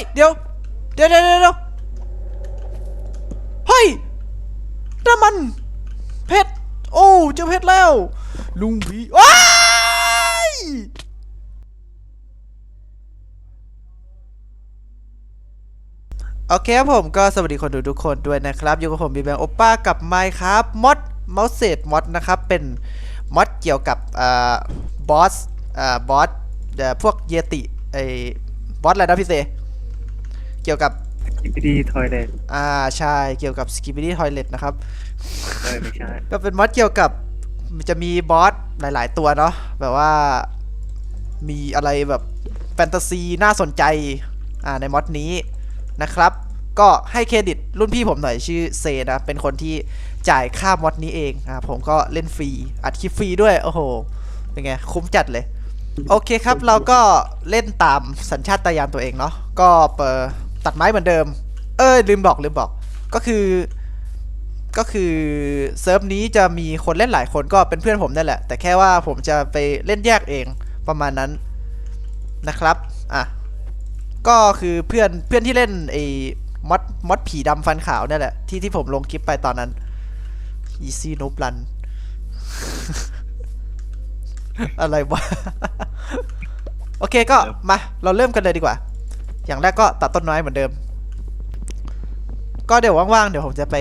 ยเดี๋ยวเดี๋ยวเดี๋ยวเดี๋ยวเฮ้ยนั่นมัน เพชร โอ้เจอเพชรแล้ว ลุงพีว้ายโอเคครับผมก็สวัสดีคนดูทุกคนด้วยนะครับ อยู่กับผมบีแบงโอป้ากับไมค์ครับมอดเมาส์เซตมอดนะครับ เป็นมอดเกี่ยวกับบอสบอสพวกเยติไอ้บอสอะไรนะพี่เซ เกี่ยวกับกิปดีทอยเลนอ่าใช่เกี่ยวกับ s k i p p y Toilet นะครับเออไม่ใช่ ก็เป็นมอดเกี่ยวกับมันจะมีบอสหลาย ๆ ตัวเนาะแบบว่ามีอะไรแบบแฟนตาซีน่าสนใจอ่าในมอดนี้นะครับ ก็ให้เครดิตรุ่นพี่ผมหน่อยชื่อเซนะ เป็นคนที่จ่ายค่ามอดนี้เองอ่าผมก็เล่นฟรี อัดคลิปฟรีด้วย โอ้โห เป็นไง คุ้มจัดเลย โอเคครับเราก็เล่นตามสัญชาตญาณตัวเองเนาะก็เปิด ตัดไม้เหมือนเดิม เอ้ยลืมบอกลืมบอกก็คือ ก็คือเซิร์ฟนี้จะมีคนเล่นหลายคนก็เป็นเพื่อนผมนั่นแหละ แต่แค่ว่าผมจะไปเล่นแยกเองประมาณนั้นนะครับอะก็คือเพื่อนเพื่อนที่เล่นไอ้มอดมอดผีดำฟันขาวนั่นแหละที่ที่ผมลงคลิปไปตอนนั้น easy no run อะไรวะ โอเคก็มา เราเริ่มกันเลยดีกว่า อย่างแรกก็ตัดต้นไม้เหมือนเดิม ก็เดี๋ยวว่างๆเดี๋ยวผมจะไป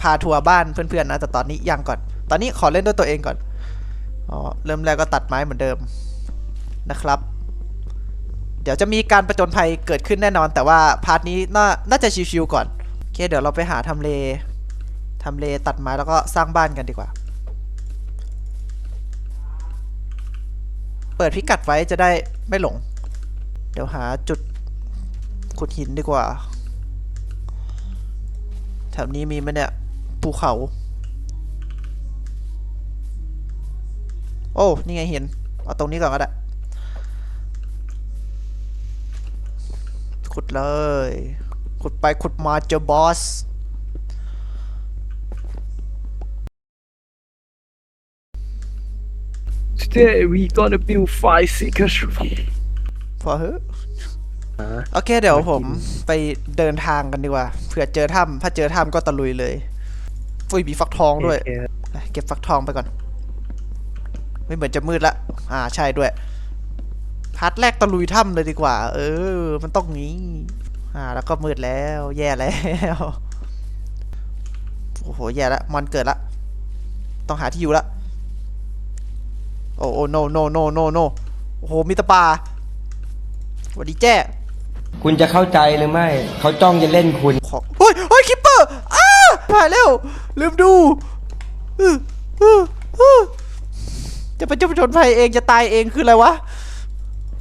พาทัวร์บ้านเพื่อนๆนะ แต่ตอนนี้ยังก่อน ตอนนี้ขอเล่นด้วยตัวเองก่อนอ๋อเริ่มแรกก็ตัดไม้เหมือนเดิมนะครับ เดี๋ยวจะมีการประจนภัยเกิดขึ้นแน่นอน แต่ว่าพาร์ทนี้น่าน่าจะชิวๆก่อนโอเคเดี๋ยวเราไปหาทำเลทำเลตัดไม้แล้วก็สร้างบ้านกันดีกว่า เปิดพิกัดไว้จะได้ไม่หลง เดี๋ยวหาจุด ขุดหินดีกว่า แถวนี้มีไหมเนี่ย ภูเขา โอ้ นี่ไงเห็น เอาตรงนี้ก่อนก็ได้ ขุดเลย ขุดไปขุดมาเจอบอสสเตย์ we gonna build five secret พอเฮ้ โอเคเดี๋ยวผมไปเดินทางกันดีกว่าเผื่อเจอถ้ำถ้าเจอถ้ำก็ตะลุยเลยอุ้ยมีฟักทองด้วย เก็บฟักทองไปก่อน ไม่เหมือนจะมืดละ อ่าใช่ด้วยพาร์ทแรกตะลุยถ้ำเลยดีกว่า เออ มันต้องงี้ อ่า แล้วก็มืดแล้ว แย่แล้วโอ้โหแย่ละมอนเกิดละ ต้องหาที่อยู่ละ โอ้โอ้ no no no no no โอ้โหมีแตะปลาสวัสดีแจ้ คุณจะเข้าใจหรือไม่ เขาจ้องจะเล่นคุณ ขอเฮ้ยเฮ้ยคิปเปอร์อ้าผ่านแล้วลืมดูอื้ออื้ออื้อจะไปเจ้าผจญภัยเองจะตายเองคืออะไรวะ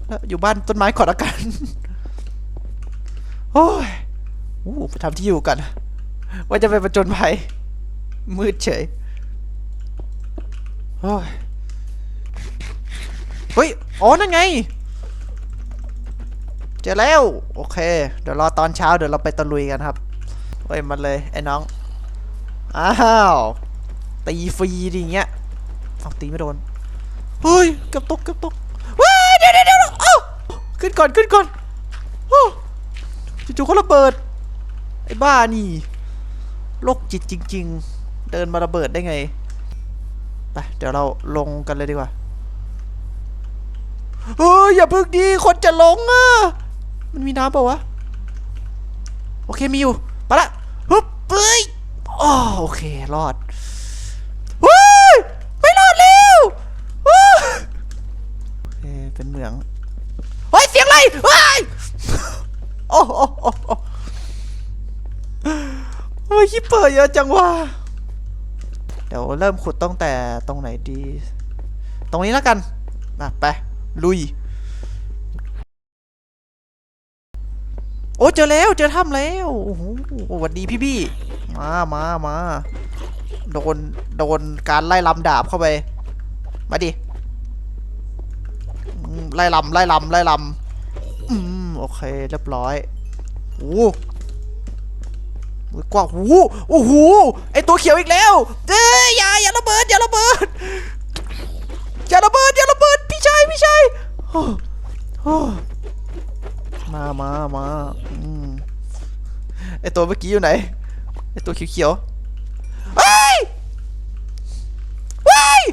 แล้วอยู่บ้านต้นไม้ขอดอาการโอ้ยอู้ไปทำที่อยู่กัน ว่าจะไปประจนภัย มืดเฉยโอ้ยเฮ้ย อ๋อ นั่นไง จอแล้ว โอเค เดี๋ยวรอตอนเช้าเดี๋ยวเราไปตะลุยกันครับเฮ้ยมันเลยไอ้น้อง อ้าวตีฟรีดิเงี้ยเอาตีไม่โดน เฮ้ยเกับตกเกับตกว้าเดี๋ยวเดี๋ยวเดี๋ยวอ้าขึ้นก่อนขึ้นก่อนโอ้จู่ๆก็ระเบิด ไอ้บ้านี่โรคจิตจริง ๆ เดินมาระเบิดได้ไง ไปเดี๋ยวเราลงกันเลยดีกว่า เฮ้ยอย่าพึ่งดีคนจะลงอะ มันมีน้ำเปล่าวะ โอเคมีอยู่มาละฮึบเฮ้ยอ๋อโอเค รอดเฮ้ยไม่รอดแล้วว้าโอเคเป็นเหมืองเฮ้ยเสียงอะไรเฮ้ยโอ้โหโอ้ยคิปเปอร์เยอะจังวะเดี๋ยวเริ่มขุดตั้งแต่ตรงไหนดี ตรงนี้แล้วกันอะไป ลุย โอ้เจอแล้วเจอถ้ำแล้วโอ้โหสวัสดีพี่พี่มามามาโดนโดนการไล่ลำดาบเข้าไป มาดิไล่ลำไล่ลำไล่ลำอืมโอเคเรียบร้อยโอ้กว้างโอ้โหโอ้โหไอตัวเขียวอีกแล้วเอ้ยอย่าอย่าระเบิดอย่าระเบิดอย่าระเบิดอย่าระเบิดพี่ชายพี่ชายโอ้โมามามาอืมไอตัวเมื่อกี้อยู่ไหน ไอตัวเขียวๆเฮ้ยเฮ้ย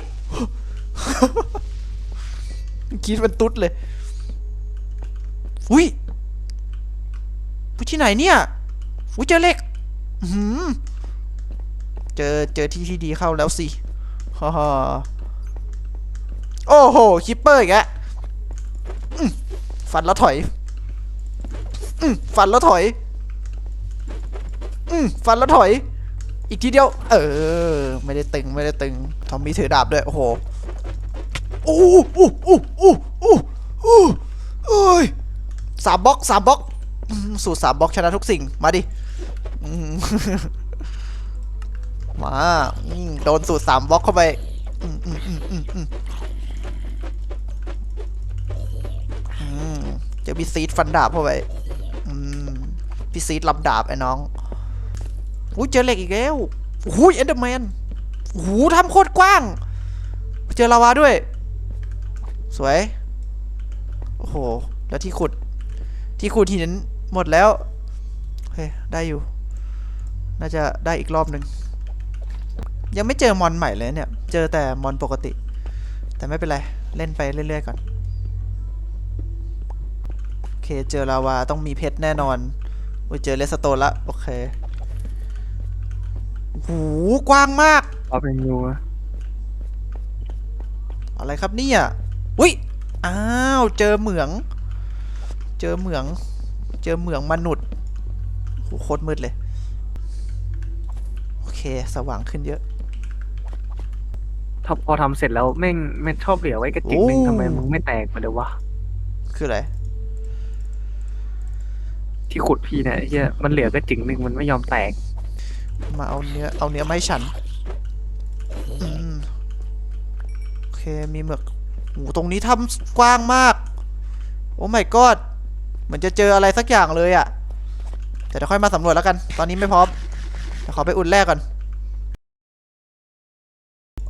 คิดมันตุ๊ดเลย อุ้ยผู้ที่ไหนเนี่ยอุ้ยเจอเหล็กอื้อหือเจอเจอที่ที่ดีเข้าแล้วสิฮ่าฮ่าโอ้โห คิปเปอร์อีกแล้วฟันแล้วถอย อืมฟันแล้วถอย อืมฟันแล้วถอย อีกทีเดียว เออ ไม่ได้ตึงไม่ได้ตึง ทอมมี่ถือดาบด้วย โอ้โหโอู้อู้อู้อู้อู้อู้โอ้ยสามบล็อกสามบล็อกสูตรสามบล็อกชนะทุกสิ่ง มาดิ มา โดนสูตรสามบล็อกเข้าไปอืมอืมอืมอืมอืมอืมเจอพี่ซีดฟันดาบเข้าไป อืมพี่ซีดลำดาบไอ้น้องอุ้ยเจอเหล็กอีกแล้วโอ้ยเอ็นเดอร์แมนโอ้โหทำโคตรกว้าง เจอลาวาด้วย สวย โอ้โห แล้วที่ขุด ที่ขุดหินหมดแล้วเฮ้ยได้อยู่ น่าจะได้อีกรอบหนึ่ง ยังไม่เจอมอนใหม่เลยเนี่ย เจอแต่มอนปกติ แต่ไม่เป็นไร เล่นไปเรื่อยๆก่อน เคเจอลาวาต้องมีเพชรแน่นอนโอ้ยเจอเลสโตนละโอเคโอ้โหกว้างมาก เอาเป็นยูอะอะไรครับเนี่ยอุ้ยอ้าวเจอเหมือง เจอเหมือง เจอเหมืองมนุษย์โหโคตรมืดเลย โอเคสว่างขึ้นเยอะถ้าพอทำเสร็จแล้วแม่งแม่งชอบเหลือไว้กระจิกหนึ่งโอ้ ทำไมมึงไม่แตกมาเดี๋ยววะ คืออะไร ที่ขุดพี่เนี่ยไอ้เฮียมันเหลือกระจิกหนึ่งมันไม่ยอมแตก มาเอาเนื้อเอาเนื้อมาให้ฉันอืมโอเคมีเหมือกโอ้ตรงนี้ทำกว้างมาก โอ้ my god เหมือนจะเจออะไรสักอย่างเลยอะแต่เดี๋ยวค่อยมาสำรวจแล้วกัน ตอนนี้ไม่พร้อมเดี๋ยวขอไปอุ่นแรกก่อน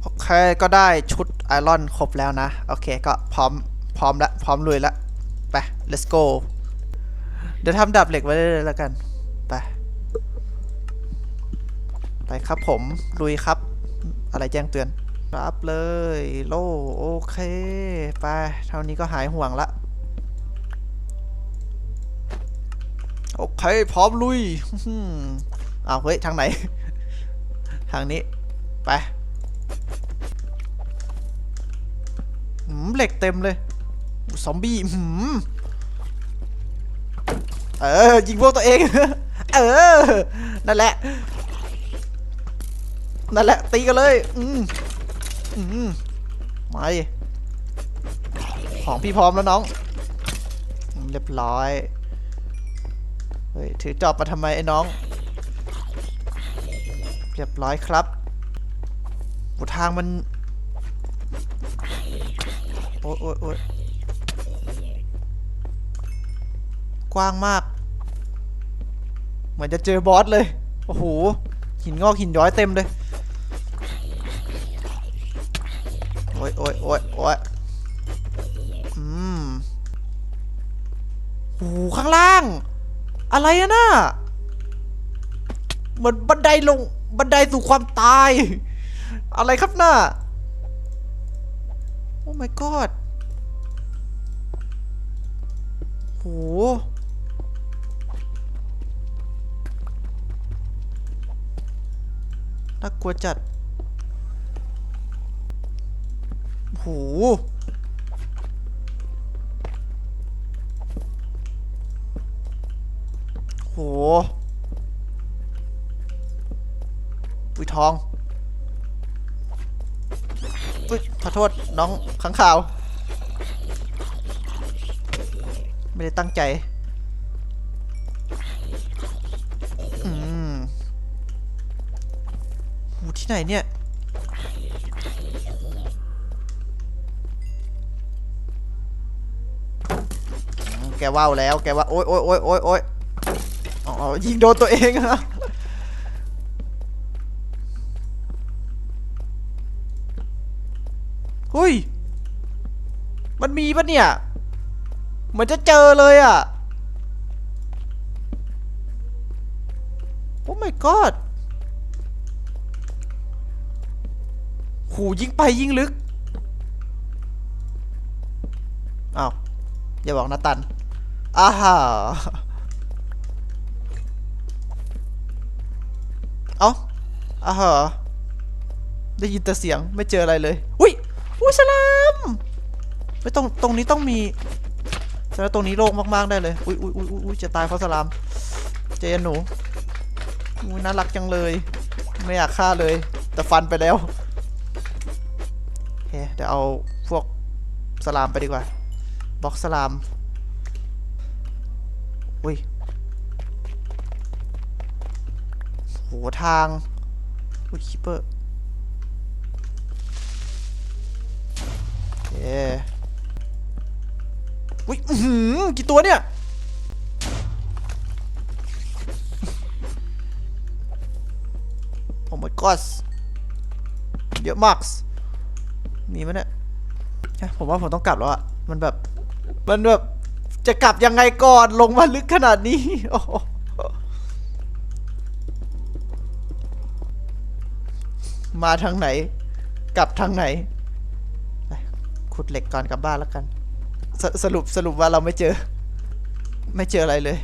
โอเค ก็ได้ชุดไอรอนครบแล้วนะ โอเค ก็พร้อม พร้อมละ พร้อมลุยละ ไป let's go เดี๋ยวทำดาบเหล็กไว้เลยแล้วกัน ไป ไปครับผม ลุยครับ อะไรแจ้งเตือน รับเลย โล โอเค ไป เท่านี้ก็หายห่วงละ โอเค พร้อมลุยอื้อาวเฮ้ย ทางไหน ทางนี้ ไปเหล็กเต็มเลย ซอมบี้หืม เออยิงพวกตัวเอง เออ นั่นแหละ นั่นแหละ ตีกันเลย อืมอืมไมาดิของพี่พร้อมแล้วน้อง เรียบร้อย เฮ้ย ถือจอบมาทำไมไอ้น้อง เรียบร้อยครับโหทางมัน โอ้ยโอ้ยโอ้ยกว้างมาก เหมือนจะเจอบอสเลย โอ้โห หินงอกหินย้อยเต็มเลย โอ้ยโอ้ยโอ้ยโอ้ยอืมโอ้โหข้างล่าง อะไรอะน่ะเหมือนบันไดลง บันไดสู่ความตาย อะไรครับน่ะโอ้ my god โห น่ากลัวจัดโหโหปุยทองอุ้ยขอโทษ น้องขังข่าว ไม่ได้ตั้งใจ ที่ไหนเนี่ย แกว่าวแล้ว แกว่า โอ๊ยโอ๊ยโอ๊ยโอ๊ยโอ๊ยอ๋อ ยิงโดนตัวเองอะเฮ้ย มันมีปะเนี่ย เหมือนจะเจอเลยอะโอ้ my god หูยิ่งไปยิ่งลึกอ้าวอย่าบอกนะตันอ้าฮ่าเอ้าอ้าฮ่าได้ยินแต่เสียงไม่เจออะไรเลย อุ้ยอุ้ยสลามไม่ต้องตรงนี้ต้องมีสดงว่าตรงนี้โล่งมากๆได้เลย อุ้ยอุ้ยอุ้ยอุ้ยจะตายเพราะสลาม เจนหนูอุ้ยน่ารักจังเลย ไม่อยากฆ่าเลย แต่ฟันไปแล้ว เคเดี๋ยวเอาพวกสลามไปดีกว่าบล็อกสลาม อุ้ยโหทางอุ้ยคิปเปอร์โอเอุ้ยอื้อหือกี่ตัวเนี่ยโอ้ my god เยอะมาก มีไหมเนี่ยผมว่าผมต้องกลับแล้วอะมันแบบ มันแบบ จะกลับยังไงก่อนลงมาลึกขนาดนี้ โอ้มาทางไหน กลับทางไหนไขุดเหล็กก่อนกลับบ้านแล้วกันสสรุปสรุปว่าเราไม่เจอ ไม่เจออะไรเลย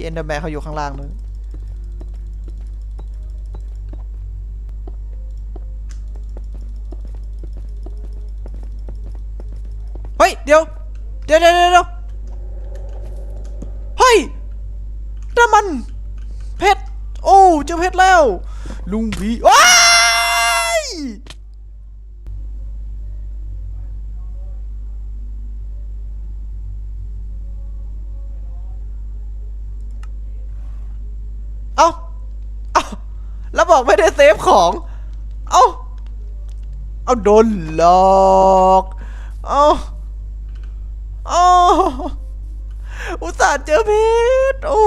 ที่เอนเดอร์แมนเขาอยู่ข้างล่างนู้นเฮ้ย เดี๋ยว เดี๋ยวเดี๋ยวเดี๋ยวเฮ้ยน้ำมัน เพชร โอ้ เจอเพชรแล้ว ลุงพีว้ายเอ้า เอ้า แล้วบอกไม่ได้เซฟของ เอ้า เอาโดนหลอก เอ้าเอ้าอุตส่าห์เจอเพชรโอ้